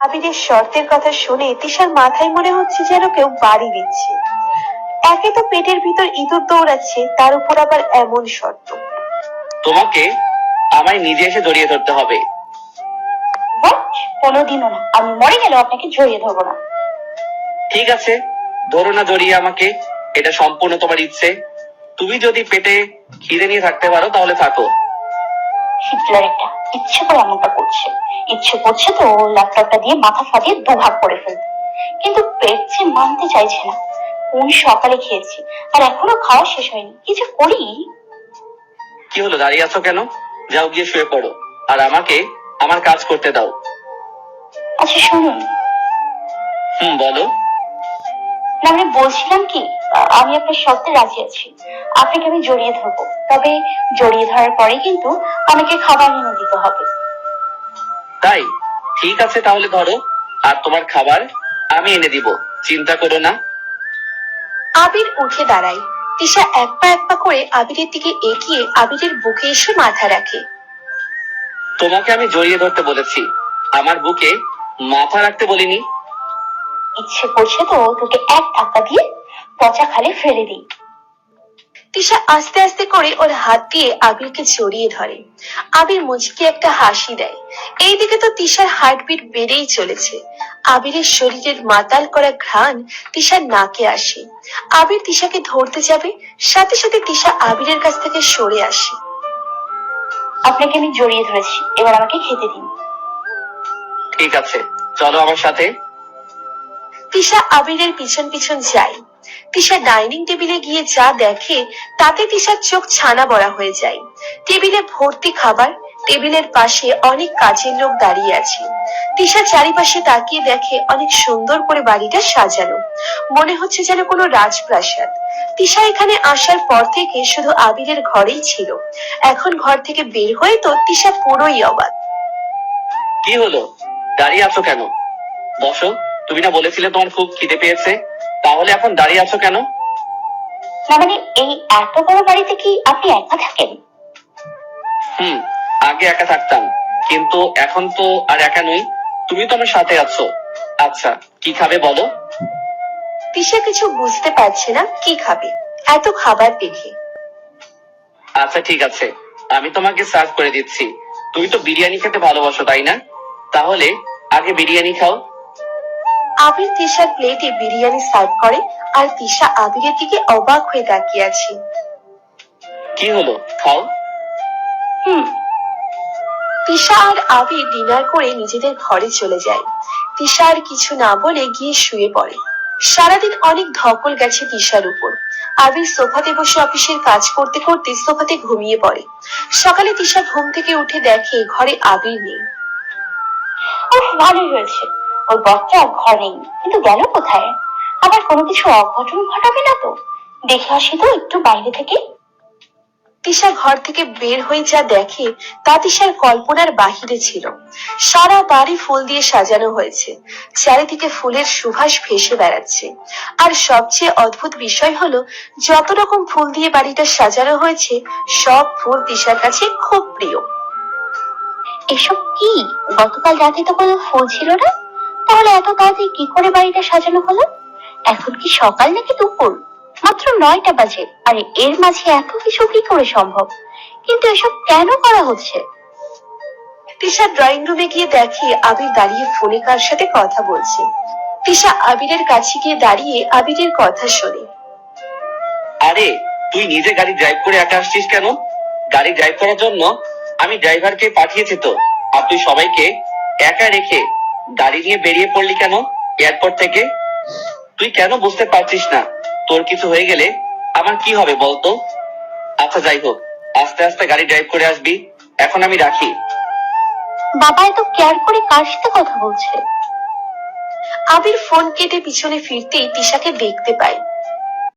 আবিরের শর্তের কথা শুনে তিশার মাথায় মনে হচ্ছে যেন কেউ বাড়ি দিচ্ছে। একে তো পেটের ভিতর ইঁদুর দৌড়াচ্ছে তার উপর আবার এমন শর্ত। তোমাকে আমায় নিজে এসে জড়িয়ে ধরতে হবে। কোনোদিনও না। আমি মরে গেলেও আপনাকে জড়িয়ে ধরবো না। ঠিক আছে ধরো না জড়িয়ে আমাকে। এটা সম্পূর্ণ তোমার ইচ্ছে। তুমি যদি পেটে খিদে নিয়ে থাকতে পারো তাহলে থাকো। হিটলার একটা। ইচ্ছে করে এমনটা করছে। ইচ্ছে করছে তো ল্যাপটপটা দিয়ে মাথা ফাটিয়ে দুভাগ করে ফেলতে। কিন্তু পেট যে মানতে চাইছে না। কোন সকালে খেয়েছি আর এখনও খাওয়া শেষ হয়নি। কি যে করি? কি হলো দাঁড়িয়ে আছো কেন? যাও গিয়ে শুয়ে পড়ো আর আমাকে আমার কাজ করতে দাও। আচ্ছা শুনুন। হুম বলো। না আমি বলছিলাম কি আমি আপনার শর্তে রাজি আছি। আপনাকে আমি জড়িয়ে ধরবো। তবে জড়িয়ে ধরার পরে কিন্তু আমাকে খাবার এনে দিতে হবে। তাই? ঠিক আছে তাহলে ধরো। আর তোমার খাবার আমি এনে দিব। চিন্তা করো না। আবির উঠে দাঁড়ায়। তিশা এক পা এক পা করে আবিরের দিকে এগিয়ে আবিরের বুকে এসে মাথা রাখে। তোমাকে আমি জড়িয়ে ধরতে বলেছি। আমার বুকে মাথা রাখতে বলিনি। ইচ্ছে করছে তো তোকে এক ধাক্কা দিয়ে পচা খালে ফেলে দিই। তিশা আস্তে আস্তে করে ওর হাত দিয়ে আবিরকে জড়িয়ে ধরে। আবির মুচকি একটা হাসি দেয়। এইদিকে তো তিশার হার্টবিট বেড়েই চলেছে। আবিরের শরীরের মাতাল করা ঘ্রাণ তিশার নাকে আসে। আবির তিশাকে ধরতে যাবে সাথে সাথে তিশা আবিরের কাছ থেকে সরে আসে। আপনাকে আমি জড়িয়ে ধরেছি এবার আমাকে খেতে দিন। ঠিক আছে চলো আমার সাথে। তিশা আবিরের পিছন পিছন যায়। তিশা ডাইনিং টেবিলে গিয়ে যা দেখে, তাতে তিশার চোখ ছানা বড়া হয়ে যায়। টেবিলে ভর্তি খাবার, টেবিলের পাশে অনেক কাজের লোক দাঁড়িয়ে আছে। তিশা চারিপাশে তাকিয়ে দেখে অনেক সুন্দর করে বাড়িটা সাজানো। মনে হচ্ছে যেন কোনো রাজপ্রাসাদ। তিশা এখানে আসার পর থেকে শুধু আবিরের ঘরেই ছিল। এখন ঘর থেকে বের হয়ে তো তিশা পুরোই অবাক। কি হলো? দাঁড়িয়ে আছো কেন? বসো। তুমি না বলেছিলে তোমার খুব খিদে পেয়েছে। তাহলে এখন দাঁড়িয়ে আছো কেন? না মানে এই এত বড় বাড়িতে কি আপনি একা থাকেন? হুম আগে একা থাকতাম। কিন্তু এখন তো আর একা নই। তুমি তো আমার সাথে আছো। আচ্ছা কি খাবে বলো? তিশা কিছু বুঝতে পারছে না কি খাবে। এত খাবার দেখে। আচ্ছা ঠিক আছে। আমি তোমাকে সার্ভ করে দিচ্ছি। তুমি তো বিরিয়ানি খেতে ভালোবাসো তাই না? তাহলে আগে বিরিয়ানি খাও। আবির তিশার প্লেটে বিরিয়ানি সার্ভ করে আর তিশা আবিরের দিকে অবাক হয়ে তাকিয়ে আছে। কি হলো? খাও। হুম। তিশা আর আবির ডিনার করে নিজেদের ঘরে চলে যায়। তিশা আর কিছু না বলে গিয়ে শুয়ে পড়ে। সারাদিন অনেক ধকল গেছে তিশার উপর। আবির সোফাতে বসে অফিসের কাজ করতে করতে সোফাতে ঘুমিয়ে পড়ে। সকালে তিশা ঘুম থেকে উঠে দেখে ঘরে আবির নেই। ভালোই হয়েছে। ওর বরটা ঘর নেই। কিন্তু গেল কোথায়? আবার কোনো কিছু অঘটন ঘটাবে না তো? দেখে আসি তো একটু বাইরে থেকে। তিশা ঘর থেকে বের হয়ে যা দেখে তা তিশার কল্পনার বাহিরে ছিল। সারা বাড়ি ফুল দিয়ে সাজানো হয়েছে। চারিদিকে ফুলের সুভাষ ভেসে বেড়াচ্ছে। আর সবচেয়ে অদ্ভুত বিষয় হলো যত রকম ফুল দিয়ে বাড়িটা সাজানো হয়েছে সব ফুল তিশার কাছে খুব প্রিয়। এসব কি? গতকাল রাতে তো কোনো ফুল ছিল না? তাহলে এত তাড়াতাড়ি কি করে বাড়িটা সাজানো হলো? এখন কি সকাল নাকি দুপুর? মাত্র নয়টা বাজে আর এর মাঝে এত কিছু কি করে সম্ভব? কিন্তু এসব কেন করা হচ্ছে? তিশা ড্রয়িং রুমে গিয়ে দেখে আবির দাঁড়িয়ে ফোনে কার সাথে কথা বলছে। তিশা আবিরের কাছে গিয়ে দাঁড়িয়ে আবিরের কথা শোনে। আরে তুই নিজে গাড়ি ড্রাইভ করে একা আসছিস কেন? গাড়ি ড্রাইভ করার জন্য আমি ড্রাইভারকে পাঠিয়েছি তো আর তুই সবাইকে একা রেখে গাড়ি নিয়ে বেরিয়ে পড়লি কেন? এয়ারপোর্ট থেকে? তুই কেন বুঝতে পারছিস না? তোর কিছু হয়ে গেলে আমার কি হবে বলতো? আচ্ছা যাই হোক, আস্তে আস্তে গাড়ি ড্রাইভ করে আসবি। এখন আমি রাখি। বাবা এত কেয়ার করে কার সাথে কথা বলছে? আবির ফোন কেটে পিছনে ফিরতেই তিশাকে দেখতে পায়।